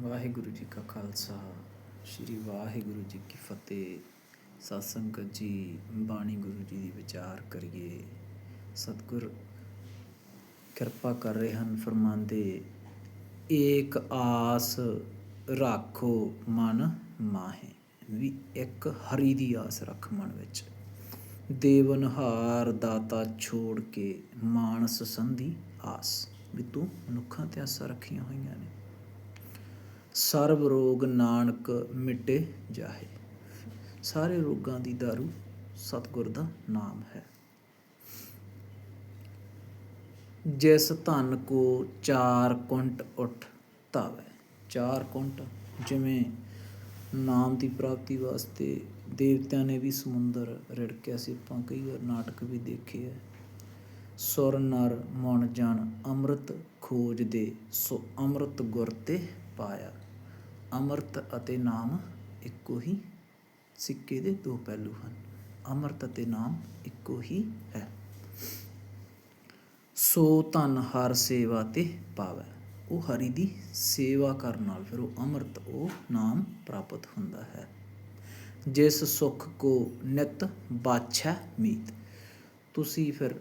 ਵਾਹਿਗੁਰੂ ਜੀ ਕਾ ਖਾਲਸਾ, ਸ੍ਰੀ ਵਾਹਿਗੁਰੂ ਜੀ ਕੀ ਫਤਿਹ। ਸਤ ਸੰਗਤ ਜੀ ਬਾਣੀ ਗੁਰੂ ਜੀ ਦੀ ਵਿਚਾਰ ਕਰੀਏ। ਸਤਿਗੁਰ ਕਿਰਪਾ ਕਰ ਰਹੇ ਹਨ ਫਰਮਾਉਂਦੇ, ਏਕ ਆਸ ਰੱਖੋ ਮਨ ਮਾਹੇ। ਵੀ ਇੱਕ ਹਰੀ ਦੀ ਆਸ ਰੱਖ ਮਨ ਵਿੱਚ। ਦੇਵਨਹਾਰ ਦਾਤਾ ਛੋੜ ਕੇ ਮਾਨਸ ਸੰਧੀ ਆਸ। ਵੀ ਤੂੰ ਮਨੁੱਖਾਂ ਤੇ ਆਸਾਂ ਰੱਖੀਆਂ ਹੋਈਆਂ ਨੇ। ਸਰਬ ਰੋਗ ਨਾਨਕ ਮਿਟੇ ਜਾਹੇ। ਸਾਰੇ ਰੋਗਾਂ ਦੀ ਦਾਰੂ ਸਤਿਗੁਰ ਦਾ ਨਾਮ ਹੈ। ਜਿਸ ਧਨ ਕੋ ਚਾਰ ਕੁੰਟ ਉਠ ਧਾਵੈ। ਚਾਰ ਕੁੰਟ ਜਿਵੇਂ ਨਾਮ ਦੀ ਪ੍ਰਾਪਤੀ ਵਾਸਤੇ ਦੇਵਤਿਆਂ ਨੇ ਵੀ ਸਮੁੰਦਰ ਰਿੜਕਿਆ ਸੀ। ਆਪਾਂ ਕਈ ਵਾਰ ਨਾਟਕ ਵੀ ਦੇਖੇ ਹੈ ਸੁਰ ਨਰ ਮਨ ਜਨ ਅੰਮ੍ਰਿਤ ਖੋਜਦੇ ਸੋ ਅੰਮ੍ਰਿਤ ਗੁਰ ਤੇ ਪਾਇਆ। ਅੰਮ੍ਰਿਤ ਅਤੇ ਨਾਮ ਇੱਕੋ ਹੀ ਸਿੱਕੇ ਦੇ ਦੋ ਪਹਿਲੂ ਹਨ। ਅੰਮ੍ਰਿਤ ਅਤੇ ਨਾਮ ਇੱਕੋ ਹੀ ਹੈ। ਸੋ ਧਨ ਹਰ ਸੇਵਾ ਤੇ ਪਾਵੈ। ਉਹ ਹਰੀ ਦੀ ਸੇਵਾ ਕਰਨ ਨਾਲ ਫਿਰ ਉਹ ਅੰਮ੍ਰਿਤ, ਉਹ ਨਾਮ ਪ੍ਰਾਪਤ ਹੁੰਦਾ ਹੈ। ਜਿਸ ਸੁਖ ਕੋ ਨਿਤ ਬਾਛੈ ਮੀਤ। ਤੁਸੀਂ ਫਿਰ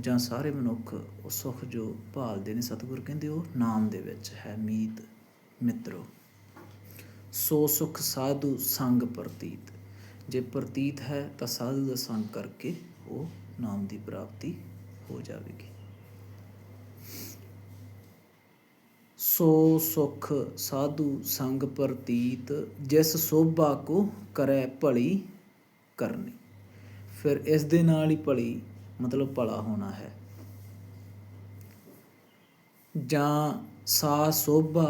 ਜਾਂ ਸਾਰੇ ਮਨੁੱਖ ਉਹ ਸੁਖ ਜੋ ਭਾਲਦੇ ਨੇ ਸਤਿਗੁਰ ਕਹਿੰਦੇ ਉਹ ਨਾਮ ਦੇ ਵਿੱਚ ਹੈ ਮੀਤ। ਮਿੱਤਰੋ, ਸੋ ਸੁਖ ਸਾਧੂ ਸੰਗ ਪ੍ਰਤੀਤ। ਜੇ ਪ੍ਰਤੀਤ ਹੈ ਤਾਂ ਸਾਧੂ ਦਾ ਸੰਗ ਕਰਕੇ ਉਹ ਨਾਮ ਦੀ ਪ੍ਰਾਪਤੀ ਹੋ ਜਾਵੇਗੀ। ਸੋ ਸੁਖ ਸਾਧੂ ਸੰਗ ਪ੍ਰਤੀਤ, ਜਿਸ ਸੋਭਾ ਕੋ ਕਰੈ ਭਲੀ ਕਰਨੀ। ਫਿਰ ਇਸ ਦੇ ਨਾਲ ਹੀ ਭਲੀ ਮਤਲਬ ਭਲਾ ਹੋਣਾ ਹੈ। ਜਾਂ ਸਾ ਸੋਭਾ